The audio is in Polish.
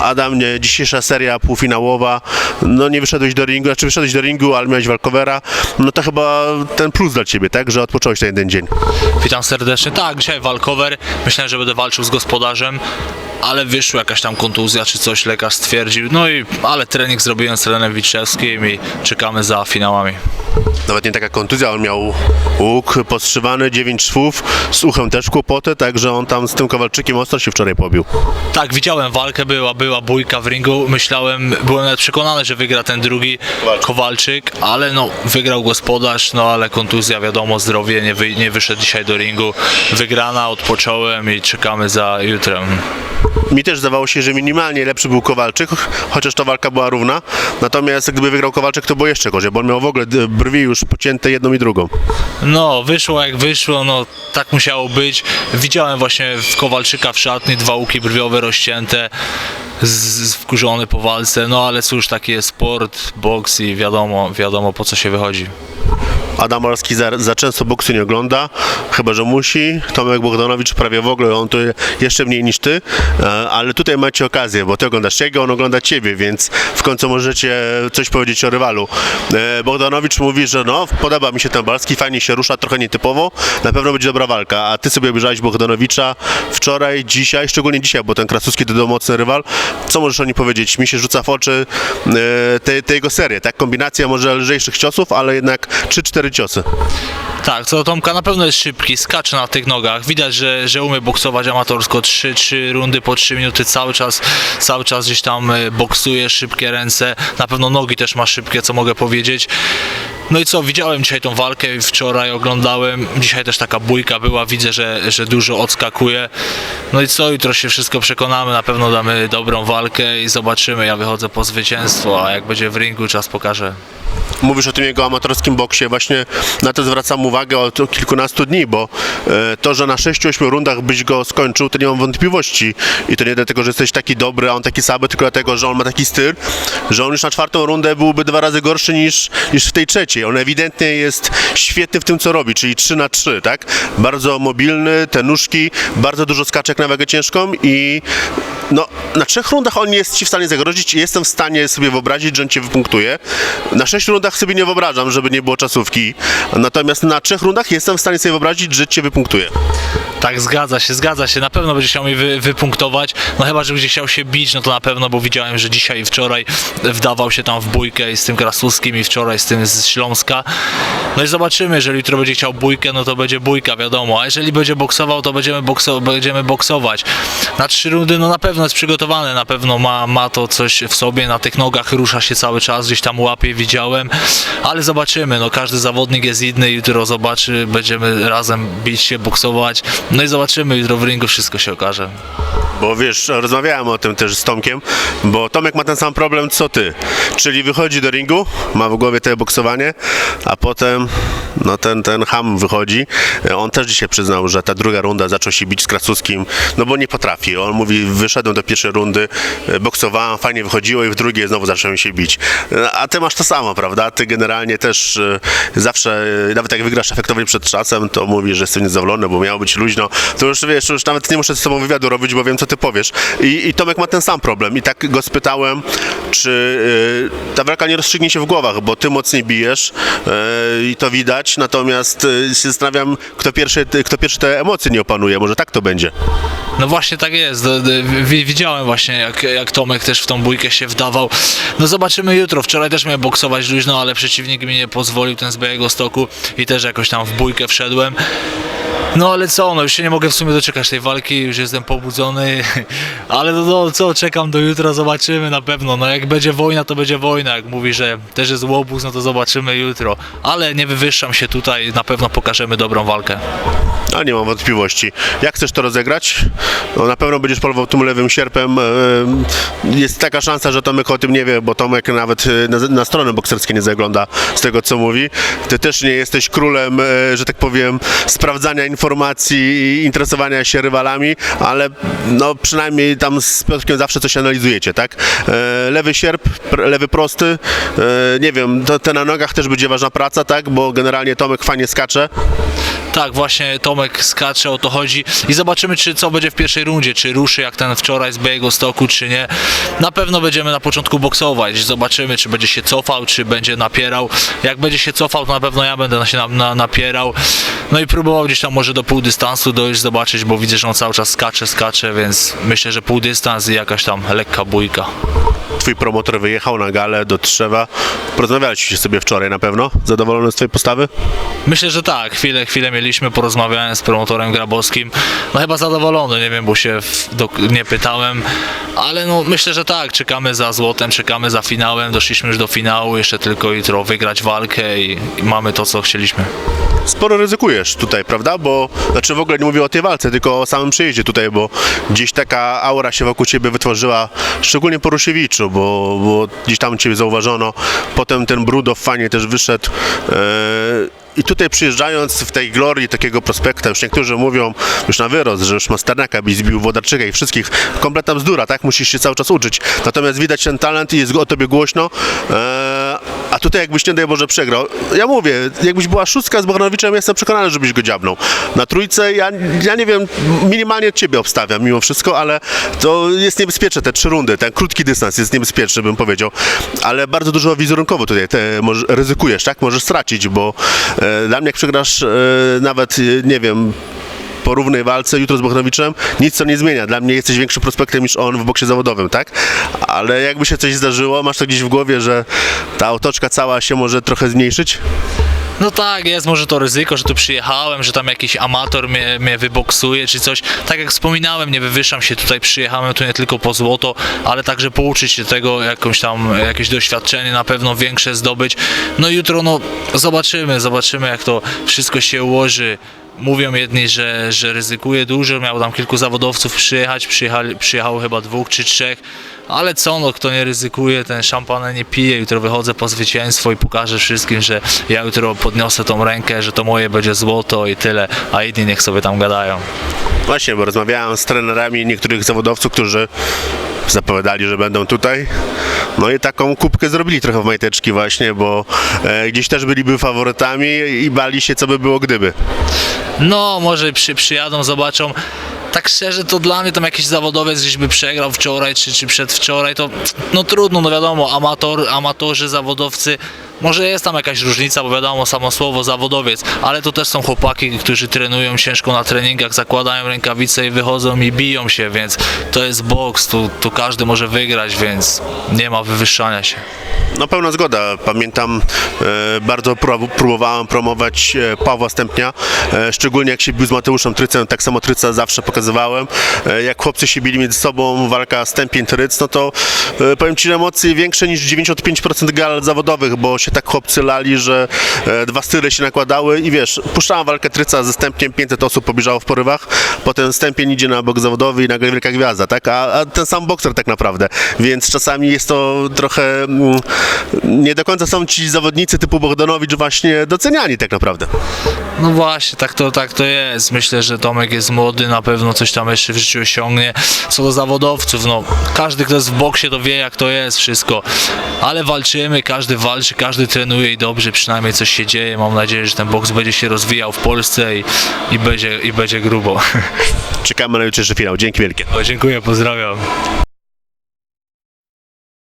Adam, dzisiejsza seria półfinałowa, no nie wyszedłeś do ringu, znaczy wyszedłeś do ringu, ale miałeś walkowera, no to chyba ten plus dla ciebie, tak, że odpocząłeś ten jeden dzień. Witam serdecznie. Tak, dzisiaj walkover. Myślałem, że będę walczył z gospodarzem, ale wyszła jakaś tam kontuzja czy coś, lekarz stwierdził. No i, ale trening zrobiłem z Renem Wiczewskim i czekamy za finałami. Nawet nie taka kontuzja, on miał łuk podszywany, 9 szwów, z uchem też kłopoty, także on tam z tym Kowalczykiem ostro się wczoraj pobił. Tak, widziałem walkę, była, była bójka w ringu. Myślałem, byłem nawet przekonany, że wygra ten drugi Kowalczyk. Kowalczyk, ale no, wygrał gospodarz, no ale kontuzja, wiadomo, zdrowie, nie, wy, nie wyszedł dzisiaj do ringu. Wygrana, odpocząłem i czekamy za jutrem. Mi też zdawało się, że minimalnie lepszy był Kowalczyk, chociaż ta walka była równa. Natomiast gdyby wygrał Kowalczyk, to było jeszcze gorzej, bo on miał w ogóle brwi już pocięte jedną i drugą. No, wyszło jak wyszło, no tak musiało być. Widziałem właśnie w Kowalczyka w szatni dwa łuki brwiowe rozcięte, wkurzony po walce, no ale cóż, taki jest sport, boks i wiadomo, wiadomo po co się wychodzi. Adam Orski za, za często boksu nie ogląda, chyba że musi. Tomek Bogdanowicz prawie w ogóle, on to jeszcze mniej niż ty, e, ale tutaj macie okazję, bo ty oglądasz jego, on ogląda ciebie, więc w końcu możecie coś powiedzieć o rywalu. E, Bogdanowicz mówi, że no, podoba mi się ten Balski, fajnie się rusza, trochę nietypowo, na pewno będzie dobra walka, a ty sobie obejrzałeś Bogdanowicza wczoraj, dzisiaj, szczególnie dzisiaj, bo ten Krasuski to mocny rywal. Co możesz o nim powiedzieć? Mi się rzuca w oczy e, te, te jego serie, tak? Kombinacja może lżejszych ciosów, ale jednak 3-4 ciosy. Tak, co do Tomka na pewno jest szybki, skacze na tych nogach. Widać, że, że umie boksować amatorsko. 3-3 rundy po 3 minuty cały czas, cały czas gdzieś tam e, boksuje, szybkie ręce. Na pewno nogi też ma szybkie, co mogę powiedzieć. No i co, widziałem dzisiaj tą walkę, wczoraj oglądałem, dzisiaj też taka bójka była, widzę, że, że dużo odskakuje. No i co, jutro się wszystko przekonamy, na pewno damy dobrą walkę i zobaczymy. Ja wychodzę po zwycięstwo, a jak będzie w ringu, czas pokaże. Mówisz o tym jego amatorskim boksie, właśnie na to zwracam uwagę od kilkunastu dni, bo e, to, że na 6-8 rundach byś go skończył, to nie mam wątpliwości. I to nie dlatego, że jesteś taki dobry, a on taki słaby, tylko dlatego, że on ma taki styl, że on już na czwartą rundę byłby dwa razy gorszy niż, niż w tej trzeciej. On ewidentnie jest świetny w tym, co robi, czyli 3 na 3, tak? Bardzo mobilny, te nóżki, bardzo dużo skaczek na wagę ciężką i no, na trzech rundach on nie jest ci w stanie zagrozić i jestem w stanie sobie wyobrazić, że on cię wypunktuje. Na sześć rundach sobie nie wyobrażam, żeby nie było czasówki. Natomiast na trzech rundach jestem w stanie sobie wyobrazić, że cię wypunktuje. Tak, zgadza się, zgadza się. Na pewno będzie chciał mnie wy, wypunktować. No chyba, że będzie chciał się bić, no to na pewno, bo widziałem, że dzisiaj i wczoraj wdawał się tam w bójkę i z tym Krasłowskim i wczoraj z tym z Śląska. No i zobaczymy, jeżeli jutro będzie chciał bójkę, no to będzie bójka, wiadomo. A jeżeli będzie boksował, to będziemy, bokso, będziemy boksować. Na trzy rundy, no na pewno jest przygotowany, na pewno ma, ma to coś w sobie, na tych nogach rusza się cały czas, gdzieś tam łapie, widziałem. Ale zobaczymy, no każdy zawodnik jest inny, jutro zobaczy, będziemy razem bić się, boksować. No i zobaczymy, jutro w ringu wszystko się okaże. Bo wiesz, rozmawiałem o tym też z Tomkiem, bo Tomek ma ten sam problem co ty. Czyli wychodzi do ringu, ma w głowie to boksowanie, a potem no ten, ten ham wychodzi. On też dzisiaj przyznał, że ta druga runda zaczął się bić z Krasuskim, no bo nie potrafi. On mówi, wyszedłem do pierwszej rundy, boksowałem, fajnie wychodziło i w drugiej znowu zacząłem się bić. A ty masz to samo, prawda? Ty generalnie też e, zawsze, e, nawet jak wygrasz efektownie przed czasem, to mówisz, że jesteś niezadowolony, bo miało być luźno. To już wiesz, już nawet nie muszę z tobą wywiadu robić, bo wiem, co ty powiesz. I, i Tomek ma ten sam problem. I tak go spytałem, czy e, ta walka nie rozstrzygnie się w głowach, bo ty mocniej bijesz e, i to widać, natomiast e, się zastanawiam, kto pierwszy, kto pierwszy te emocje nie opanuje. Może tak to będzie. No właśnie tak jest. Widziałem właśnie, jak, jak Tomek też w tą bójkę się wdawał. No zobaczymy jutro. Wczoraj też miałem boksować luźno, ale przeciwnik mi nie pozwolił, ten z Białego Stoku i też jakoś tam w bójkę wszedłem. No ale co, no już się nie mogę w sumie doczekać tej walki, już jestem pobudzony, ale no, no co, czekam do jutra, zobaczymy na pewno. No jak będzie wojna, to będzie wojna. Jak mówi, że też jest łobuz, no to zobaczymy jutro. Ale nie wywyższam się tutaj, na pewno pokażemy dobrą walkę. A nie mam wątpliwości. Jak chcesz to rozegrać? No, na pewno będziesz polował tym lewym sierpem. Jest taka szansa, że Tomek o tym nie wie, bo Tomek nawet e, na, na strony bokserskie nie zagląda z tego, co mówi. Ty też nie jesteś królem, e, że tak powiem, sprawdzania informacji i interesowania się rywalami, ale no przynajmniej tam z Piotrkiem zawsze coś analizujecie, tak? E, Lewy sierp, lewy prosty, nie wiem, te na nogach też będzie ważna praca, tak? Bo generalnie Tomek fajnie skacze. Tak, właśnie Tomek skacze, o to chodzi i zobaczymy, czy co będzie w pierwszej rundzie, czy ruszy jak ten wczoraj z Biego Stoku, czy nie. Na pewno będziemy na początku boksować, zobaczymy, czy będzie się cofał, czy będzie napierał. Jak będzie się cofał, to na pewno ja będę się na, na, napierał. No i próbował gdzieś tam może do pół dystansu dojść, zobaczyć, bo widzę, że on cały czas skacze, skacze, więc myślę, że pół dystans i jakaś tam lekka bójka. Twój promotor wyjechał na galę do Trzewa. Porozmawialiście sobie wczoraj na pewno? Zadowolony z twojej postawy? Myślę, że tak. Chwilę, chwilę mieliśmy, porozmawiałem z promotorem Grabowskim. No chyba zadowolony, nie wiem, bo się do, nie pytałem, ale no myślę, że tak. Czekamy za złotem, czekamy za finałem, doszliśmy już do finału, jeszcze tylko jutro wygrać walkę i, i mamy to, co chcieliśmy. Sporo ryzykujesz tutaj, prawda? Bo, znaczy w ogóle nie mówię o tej walce, tylko o samym przyjeździe tutaj, bo gdzieś taka aura się wokół ciebie wytworzyła, szczególnie po Rusiewiczu, bo, bo gdzieś tam ciebie zauważono. Potem ten Brudow fajnie też wyszedł. E, I tutaj przyjeżdżając w tej glorii takiego prospekta, już niektórzy mówią już na wyrost, że już Masternaka byś zbił Wodarczyka i wszystkich. Kompletna bzdura, tak? Musisz się cały czas uczyć. Natomiast widać ten talent i jest o tobie głośno. A tutaj jakbyś nie daj Boże przegrał. Ja mówię, jakbyś była szóstka z Bogdanowiczem, jestem przekonany, żebyś go dziabnął. Na trójce ja, ja nie wiem, minimalnie ciebie obstawiam mimo wszystko, ale to jest niebezpieczne, te trzy rundy, ten krótki dystans jest niebezpieczny, bym powiedział. Ale bardzo dużo wizerunkowo tutaj te, może, ryzykujesz, tak? Możesz stracić, bo e, dla mnie jak przegrasz e, nawet, e, nie wiem, po równej walce jutro z Bochnowiczem, nic to nie zmienia. Dla mnie jesteś większym prospektem niż on w boksie zawodowym, tak? Ale jakby się coś zdarzyło, masz to gdzieś w głowie, że ta otoczka cała się może trochę zmniejszyć? No tak, jest może to ryzyko, że tu przyjechałem, że tam jakiś amator mnie, mnie wyboksuje czy coś. Tak jak wspominałem, nie wywyższam się tutaj, przyjechałem tu nie tylko po złoto, ale także pouczyć się tego, jakąś tam, jakieś doświadczenie na pewno większe zdobyć. No jutro no zobaczymy, zobaczymy jak to wszystko się ułoży. Mówią jedni, że, że ryzykuje dużo, miał tam kilku zawodowców przyjechać, przyjechali, przyjechało chyba dwóch czy trzech, ale co no, kto nie ryzykuje, ten szampanę nie pije, jutro wychodzę po zwycięstwo i pokażę wszystkim, że ja jutro podniosę tą rękę, że to moje będzie złoto i tyle, a inni niech sobie tam gadają. Właśnie, bo rozmawiałem z trenerami niektórych zawodowców, którzy zapowiadali, że będą tutaj. No i taką kubkę zrobili trochę w majteczki właśnie, bo e, gdzieś też byliby faworytami i bali się, co by było gdyby. No, może przy, przyjadą, zobaczą. Tak szczerze, to dla mnie tam jakiś zawodowiec gdzieś by przegrał wczoraj czy, czy przedwczoraj, to no trudno, no wiadomo, amator, amatorzy, zawodowcy, może jest tam jakaś różnica, bo wiadomo, samo słowo zawodowiec, ale to też są chłopaki, którzy trenują ciężko na treningach, zakładają rękawice i wychodzą i biją się, więc to jest boks, tu, tu każdy może wygrać, więc nie ma wywyższania się. No pełna zgoda. Pamiętam, e, bardzo pró- próbowałem promować e, Pawła Stępnia, e, szczególnie jak się bił z Mateuszem Trycem, tak samo Tryca zawsze pokazywałem. E, jak chłopcy się bili między sobą, walka Stępień-Tryc, no to e, powiem Ci, emocje większe niż 95% gal zawodowych, bo się tak chłopcy lali, że e, dwa style się nakładały i wiesz, puszczałem walkę Tryca ze Stępniem, 500 osób pobieżało w porywach, potem Stępień idzie na bok zawodowy i nagle wielka gwiazda, tak? A, a ten sam bokser tak naprawdę, więc czasami jest to trochę mm, nie do końca są ci zawodnicy typu Bogdanowicz właśnie doceniani tak naprawdę. No właśnie, tak to, tak to jest. Myślę, że Tomek jest młody, na pewno coś tam jeszcze w życiu osiągnie. Co do zawodowców, no każdy, kto jest w boksie, to wie jak to jest wszystko. Ale walczymy, każdy walczy, każdy trenuje i dobrze, przynajmniej coś się dzieje. Mam nadzieję, że ten boks będzie się rozwijał w Polsce i, i, będzie, i będzie grubo. Czekamy na jutrzejszy finał. Dzięki wielkie. No, dziękuję, pozdrawiam.